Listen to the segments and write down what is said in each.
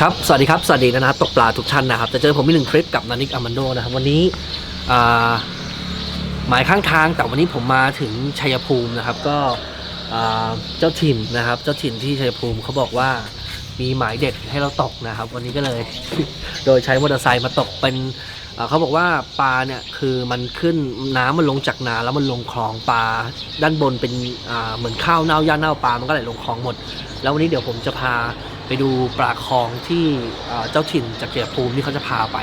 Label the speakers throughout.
Speaker 1: ครับ สวัสดีครับ สวัสดีนะนะตกปลาทุกท่านนะครับ จะเจอผมอีกหนึ่งคลิปกับนานิกอามันโดนะครับ วันนี้หมายข้างทาง แต่วันนี้ผมมาถึงชัยภูมินะครับ ก็เจ้าถิ่นนะครับ เจ้าถิ่นที่ชัยภูมิเขาบอกว่ามีหมายเด็ดให้เราตกนะครับ วันนี้ก็เลย โดยใช้มอเตอร์ไซค์มาตกเป็นเขาบอกว่าปลาเนี่ยคือมันขึ้นน้ำมันลงจากนาแล้วมันลงคลองปลาด้านบนเป็นเหมือนข้าวเน่าย่าเน่าปลามันก็ไหลลงคลองหมด แล้ววันนี้เดี๋ยวผมจะพา ไปดูปลาคลองที่เจ้าถิ่นจากเกียรภูมิที่เขาจะพาไป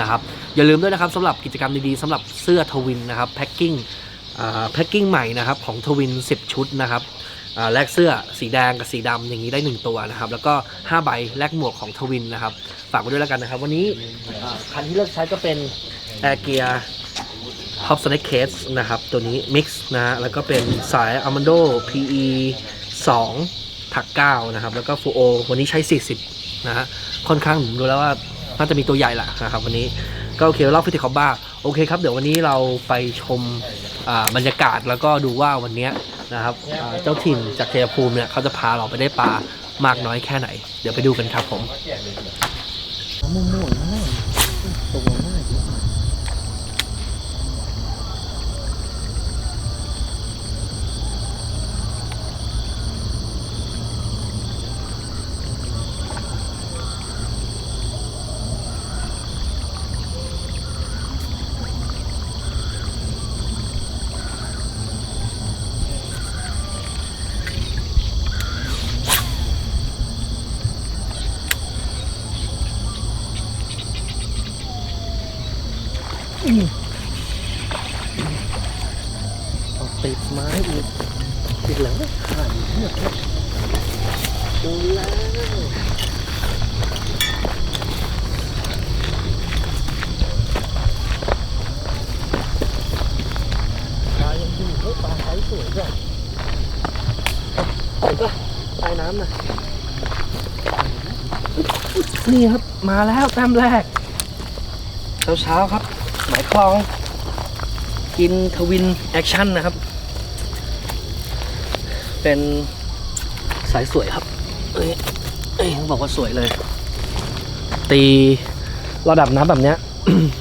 Speaker 1: นะครับ อย่าลืมด้วยนะครับสำหรับกิจกรรมดีๆสำหรับเสื้อทวินนะครับแพ็คกิ้งแพ็คกิ้งใหม่นะครับของทวิน 10 ชุดนะครับแลกเสื้อสีแดงกับสีดำอย่างนี้ได้ 1 ตัวนะครับ แล้วก็ 5 ใบแลกหมวกของทวินนะครับ ฝากไว้ด้วยแล้วกันนะครับ วันนี้คันที่เลือกใช้ก็เป็น Air Gear Top Snake Case นะครับ ตัวนี้ Mix นะฮะแล้วก็เป็นสาย Amando PE 2 ถัก9นะครับ แล้วก็ฟูโอ วันนี้ใช้ 40 นะฮะค่อนข้างผมดูแล้วว่าน่าจะมีตัวใหญ่ละนะครับวันนี้ก็โอเคเล่าฟิติคอบ้าโอเคครับ เดี๋ยววันนี้เราไปชมบรรยากาศแล้วก็ดูว่าวันนี้นะครับเจ้าถิ่นจากเทยภูมิเนี่ยเขาจะพาเราไปได้ปลามากน้อยแค่ไหน เดี๋ยวไปดูกันครับผม ดูแล้วปลายังอยู่เฮ้ยปลาไซส์สวยด้วยเห็นปะใต้น้ำนะนี่ครับมาแล้วแต้มแรก เช้าๆครับ หมายคลอง กินทวินแอคชั่นนะครับ เป็นสายสวยครับ เอ้ยเอ้ยบอกว่าสวยเลย ตีระดับน้ำแบบเนี้ย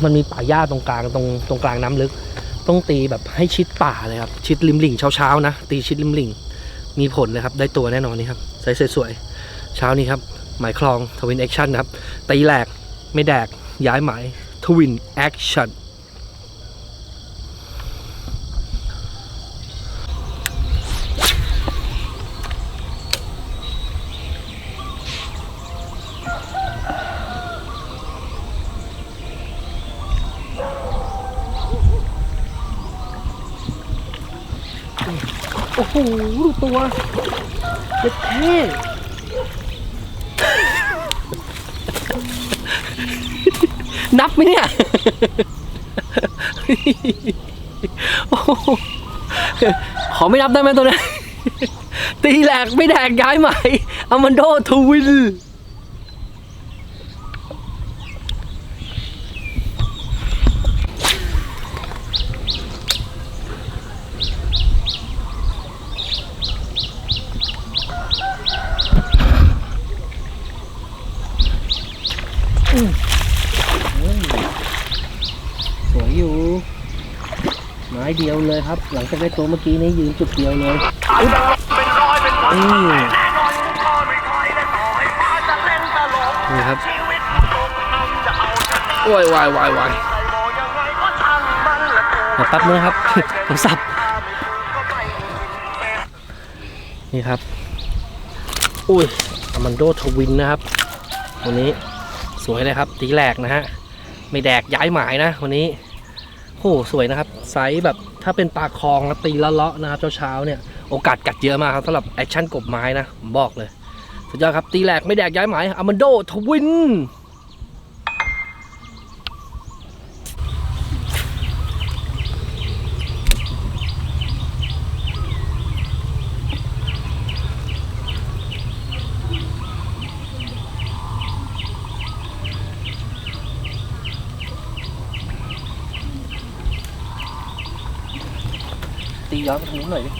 Speaker 1: มันมีป่าหญ้าตรงกลางตรงตรงกลางน้ำลึก ต้องตีแบบให้ชิดป่าเลยครับ ชิดริมหลิ่งเช้าๆนะ ตีชิดริมหลิ่ง มีผลเลยครับ ได้ตัวแน่นอนนี่ครับสายสวยๆเช้านี้ครับ หมายคลองทวินแอคชั่นครับ ตีแหลกไม่แดกย้ายหมายทวินแอคชั่น โอ้โหดูตัวเจ็บแท่นับไหมเนี่ยโอ้โหขอไม่นับได้ไหมตัวเนี้ยตีแหลกไม่แดกย้ายใหม่อามันโดทวิน สวยอยู่ ไม้เดียวเลยครับ หลังจากได้ตัวเมื่อกี้นี้ยืนจุดเดียวเลยนี่นี่ครับวายวายวายวายเดี๋ยวแป๊บนึงครับโทรศัพท์นี่ครับ อุ้ยอมันโดทวินนะครับ วันนี้ สวยเลยครับตีแหลกนะฮะไม่แดกย้ายหมายนะวันนี้โหสวยนะครับไซส์แบบถ้าเป็นปลาคลองแล้วตีละเลาะนะครับเช้าๆเนี่ยโอกาสกัดเยอะมากครับสำหรับแอคชั่นกบไม้นะผมบอกเลย สุดยอดครับตีแหลกไม่แดกย้ายหมายอามันโดทวิน ย้อนไปทางนู้นหน่อยดิ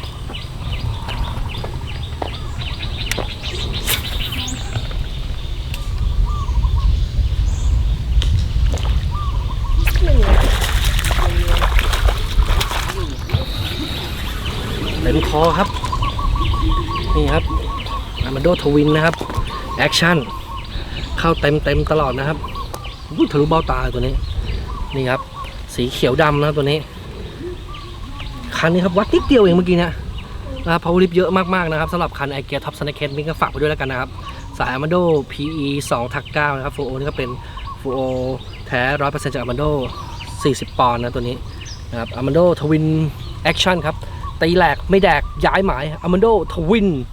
Speaker 1: เต็มคอครับ นี่ครับอามาโดทวินนะครับ แอคชั่น เข้าเต็มเต็มตลอดนะครับทะลุเบ้าตาตัวนี้ นี่ครับ สีเขียวดำนะตัวนี้ คันนี้ครับวัดนิดเดียวเองเมื่อกี้เนะนะครับพาวลิฟเยอะมากๆนะครับสำหรับคันไอเกียท็อปสแนคเคสนี่ก็ฝากไปด้วยแล้วกันนะครับ สายอามาโด PE 2ทัก9นะครับฟูโอนี่ก็เป็นฟูโอแท้ร้อยเปอร์เซ็นต์จากอามาโด40 ปอนด์นะตัวนี้นะครับอามาโดทวินแอคชั่นครับตีแหลกไม่แดกย้ายหมาย Amado Twin อู้โ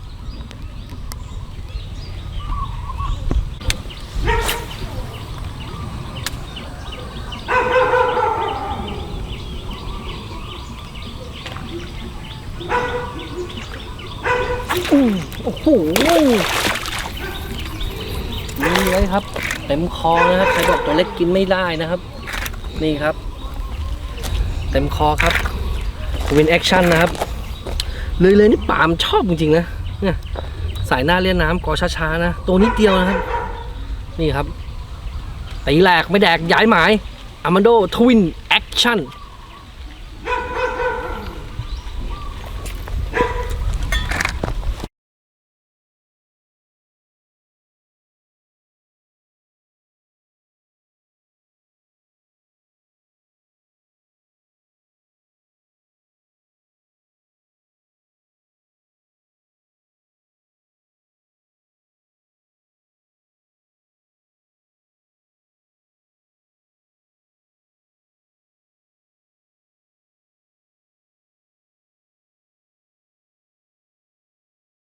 Speaker 1: อ้โหนี่เลยครับ เต็มคอนะครับใครบอกตัวเล็กกินไม่ได้นะครับ นี่ครับ เต็มคอครับวินแอคชั่นนะครับเลยเลยนี่ปามชอบจริงๆนะเนี่ยสายหน้าเลียนน้ำกอช้าๆนะตัวนิดเดียวนะครับ นี่ครับตีแหลกไม่แดกย้ายหมายอามันโดทวินแอคชั่น